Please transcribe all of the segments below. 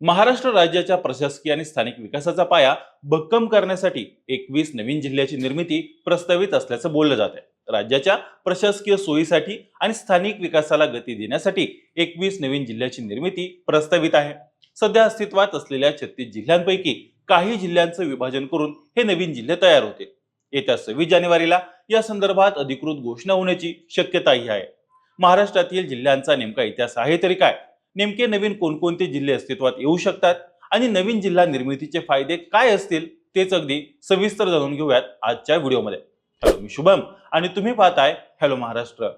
महाराष्ट्र राज्याच्या प्रशासकीय आणि स्थानिक विकासाचा पाया भक्कम करण्यासाठी एकवीस नवीन जिल्ह्याची निर्मिती प्रस्तावित असल्याचं बोललं जात आहे. राज्याच्या प्रशासकीय सोयीसाठी आणि स्थानिक विकासाला गती देण्यासाठी एकवीस नवीन जिल्ह्याची निर्मिती प्रस्तावित आहे. सध्या अस्तित्वात असलेल्या छत्तीस जिल्ह्यांपैकी काही जिल्ह्यांचं विभाजन करून हे नवीन जिल्हे तयार होते. येत्या सव्वीस जानेवारीला या संदर्भात अधिकृत घोषणा होण्याची शक्यताही आहे. महाराष्ट्रातील जिल्ह्यांचा नेमका इतिहास आहे तरी काय? नेमके नवीन कोणकोणते जिल्हे अस्तित्वात येऊ शकतात आणि नवीन जिल्हा निर्मितीचे फायदे काय असतील तेच अगदी सविस्तर जाणून घेऊयात आजच्या व्हिडिओमध्ये. हॅलो मी शुभम आणि तुम्ही पाहताय हॅलो महाराष्ट्र.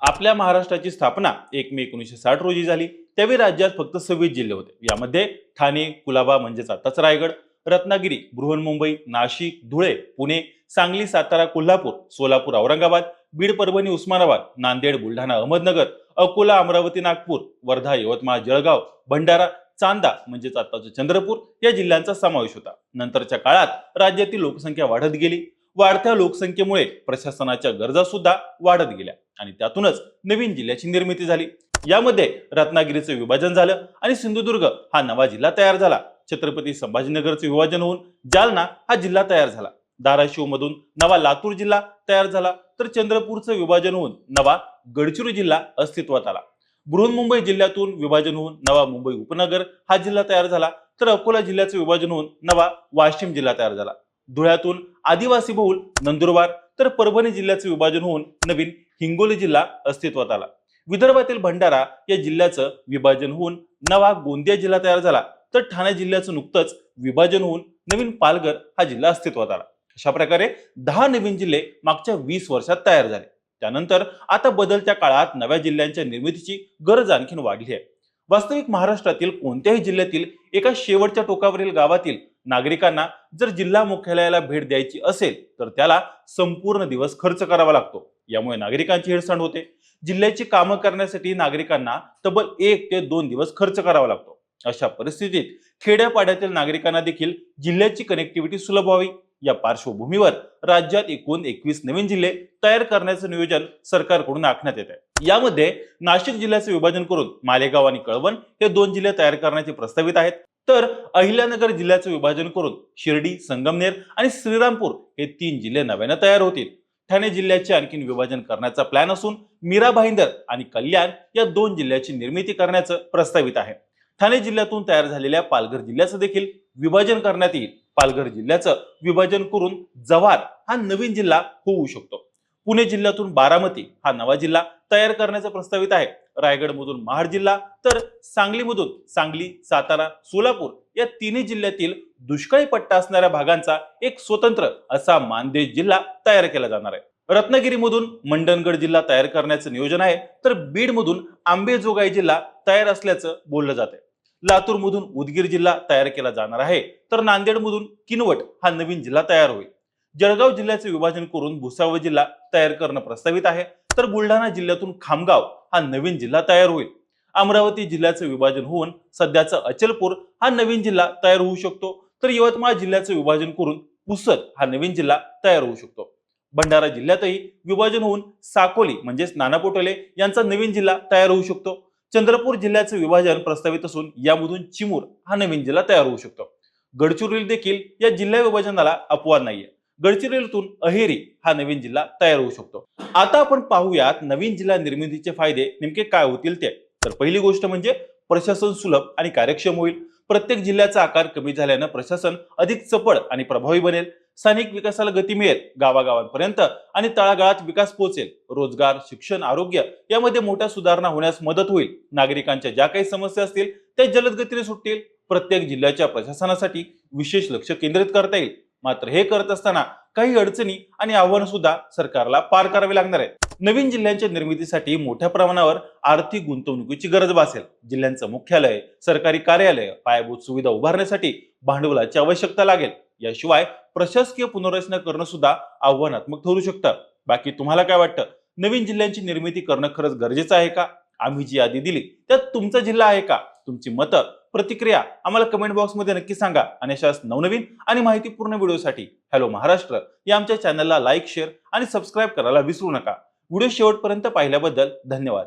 आपल्या महाराष्ट्राची स्थापना एक मे एकोणीसशे साठ रोजी झाली. त्यावेळी राज्यात फक्त सव्वीस जिल्हे होते. यामध्ये ठाणे कुलाबा म्हणजेच आताच रायगड रत्नागिरी बृहन्मुंबई नाशिक धुळे पुणे सांगली सातारा कोल्हापूर सोलापूर औरंगाबाद बीड परभणी उस्मानाबाद नांदेड बुलढाणा अहमदनगर अकोला अमरावती नागपूर वर्धा यवतमाळ जळगाव भंडारा चांदा म्हणजेच आताचं चंद्रपूर या जिल्ह्यांचा समावेश होता. नंतरच्या काळात राज्यातील लोकसंख्या वाढत गेली. वाढत्या लोकसंख्येमुळे प्रशासनाच्या गरजा सुद्धा वाढत गेल्या आणि त्यातूनच नवीन जिल्ह्याची निर्मिती झाली. यामध्ये रत्नागिरीचं विभाजन झालं आणि सिंधुदुर्ग हा नवा जिल्हा तयार झाला. छत्रपती संभाजीनगरचं विभाजन होऊन जालना हा जिल्हा तयार झाला. धाराशिवमधून नवा लातूर जिल्हा तयार झाला. तर चंद्रपूरचं विभाजन होऊन नवा गडचिरोली जिल्हा अस्तित्वात आला. बृहन्मुंबई जिल्ह्यातून विभाजन होऊन नवा मुंबई उपनगर हा जिल्हा तयार झाला. तर अकोला जिल्ह्याचं विभाजन होऊन नवा वाशिम जिल्हा तयार झाला. धुळ्यातून आदिवासी बहुल नंदुरबार तर परभणी जिल्ह्याचं विभाजन होऊन नवीन हिंगोली जिल्हा अस्तित्वात आला. विदर्भातील भंडारा या जिल्ह्याचं विभाजन होऊन नवा गोंदिया जिल्हा तयार झाला. तर ठाणे जिल्ह्याचं नुकतंच विभाजन होऊन नवीन पालघर हा जिल्हा अस्तित्वात आला. अशा प्रकारे दहा नवीन जिल्हे मागच्या वीस वर्षात तयार झाले. त्यानंतर आता बदलत्या काळात नव्या जिल्ह्यांच्या निर्मितीची गरज आणखीन वाढली आहे. वास्तविक महाराष्ट्रातील कोणत्याही जिल्ह्यातील एका शेवटच्या टोकावरील गावातील नागरिकांना जर जिल्हा मुख्यालयाला भेट द्यायची असेल तर त्याला संपूर्ण दिवस खर्च करावा लागतो. यामुळे नागरिकांची हेळसांड होते. जिल्ह्याची कामं करण्यासाठी नागरिकांना तब्बल एक ते दोन दिवस खर्च करावा लागतो. अशा परिस्थितीत खेड्यापाड्यातील नागरिकांना देखील जिल्ह्याची कनेक्टिव्हिटी सुलभ व्हावी. या पार्श्वभूमीवर राज्यात एकूण एकवीस नवीन जिल्हे तयार करण्याचं नियोजन सरकारकडून आखण्यात येत आहे. यामध्ये नाशिक जिल्ह्याचे विभाजन करून मालेगाव आणि कळवण हे दोन जिल्हे तयार करण्याचे प्रस्तावित आहेत. तर अहिल्यानगर जिल्ह्याचं विभाजन करून शिर्डी संगमनेर आणि श्रीरामपूर हे तीन जिल्हे नव्यानं तयार होतील. ठाणे जिल्ह्याचे आणखीन विभाजन करण्याचा प्लॅन असून मीरा भाईंदर आणि कल्याण या दोन जिल्ह्याची निर्मिती करण्याचं प्रस्तावित आहे. ठाणे जिल्ह्यातून तयार झालेल्या पालघर जिल्ह्याचं देखील विभाजन करण्यात येईल. पालघर जिल्ह्याचं विभाजन करून जव्हार हा नवीन जिल्हा होऊ शकतो. पुणे जिल्ह्यातून बारामती हा नवा जिल्हा तयार करण्याचं प्रस्तावित आहे. रायगडमधून महाड जिल्हा तर सांगलीमधून सांगली सातारा सोलापूर या तिन्ही जिल्ह्यातील दुष्काळी पट्टा असणाऱ्या भागांचा एक स्वतंत्र असा मानदेश जिल्हा तयार केला जाणार आहे. रत्नागिरीमधून मंडणगड जिल्हा तयार करण्याचं नियोजन आहे तर बीडमधून आंबेजोगाई जिल्हा तयार असल्याचं बोललं जात आहे लातूरमधून उदगीर जिल्हा तयार केला जाणार आहे. तर नांदेडमधून किनवट हा नवीन जिल्हा तयार होईल. जळगाव जिल्ह्याचे विभाजन करून भुसावळ जिल्हा तयार करणं प्रस्तावित आहे. तर बुलढाणा जिल्ह्यातून खामगाव हा नवीन जिल्हा तयार होईल. अमरावती जिल्ह्याचं विभाजन होऊन सध्याचा अचलपूर हा नवीन जिल्हा तयार होऊ शकतो. तर यवतमाळ जिल्ह्याचं विभाजन करून पुसद हा नवीन जिल्हा तयार होऊ शकतो. भंडारा जिल्ह्यातही विभाजन होऊन साकोली म्हणजेच नाना पोटोले यांचा नवीन जिल्हा तयार होऊ शकतो. चंद्रपूर जिल्ह्याचं विभाजन प्रस्तावित असून यामधून चिमूर हा नवीन जिल्हा तयार होऊ शकतो. गडचिरोली देखील या जिल्हा विभाजनाला अपवाद नाहीये. गडचिरोलीतून अहेरी हा नवीन जिल्हा तयार होऊ शकतो. आता आपण पाहूयात नवीन जिल्हा निर्मितीचे फायदे नेमके काय होतील ते. तर पहिली गोष्ट म्हणजे प्रशासन सुलभ आणि कार्यक्षम होईल. प्रत्येक जिल्ह्याचा आकार कमी झाल्यानं प्रशासन अधिक चपळ आणि प्रभावी बनेल. स्थानिक विकासाला गती मिळेल गावागावांपर्यंत आणि तळागाळात विकास पोहोचेल. रोजगार शिक्षण आरोग्य यामध्ये मोठ्या सुधारणा होण्यास मदत होईल. नागरिकांच्या ज्या काही समस्या असतील त्या जलद गतीने सुटतील. प्रत्येक जिल्ह्याच्या प्रशासनासाठी विशेष लक्ष केंद्रित करता येईल. मात्र हे करत असताना काही अडचणी आणि आव्हानं सुद्धा सरकारला पार करावी लागणार आहेत. नवीन जिल्ह्यांच्या निर्मितीसाठी मोठ्या प्रमाणावर आर्थिक गुंतवणुकीची गरज भासेल. जिल्ह्यांचं मुख्यालय सरकारी कार्यालय पायाभूत सुविधा उभारण्यासाठी भांडवलाची आवश्यकता लागेल. याशिवाय प्रशासकीय पुनर्रचना करणं सुद्धा आव्हानात्मक ठरू शकतं. बाकी तुम्हाला काय वाटतं? नवीन जिल्ह्यांची निर्मिती करणं खरंच गरजेचं आहे का? आम्ही जी यादी दिली त्यात तुमचा जिल्हा आहे का? तुमची मतं प्रतिक्रिया आम्हाला कमेंट बॉक्समध्ये नक्की सांगा. आणि अशाच नवनवीन आणि माहितीपूर्ण व्हिडिओसाठी हॅलो महाराष्ट्र या आमच्या चॅनलला लाईक शेअर आणि सबस्क्राईब करायला विसरू नका. व्हिडिओ शेवटपर्यंत पाहिल्याबद्दल धन्यवाद.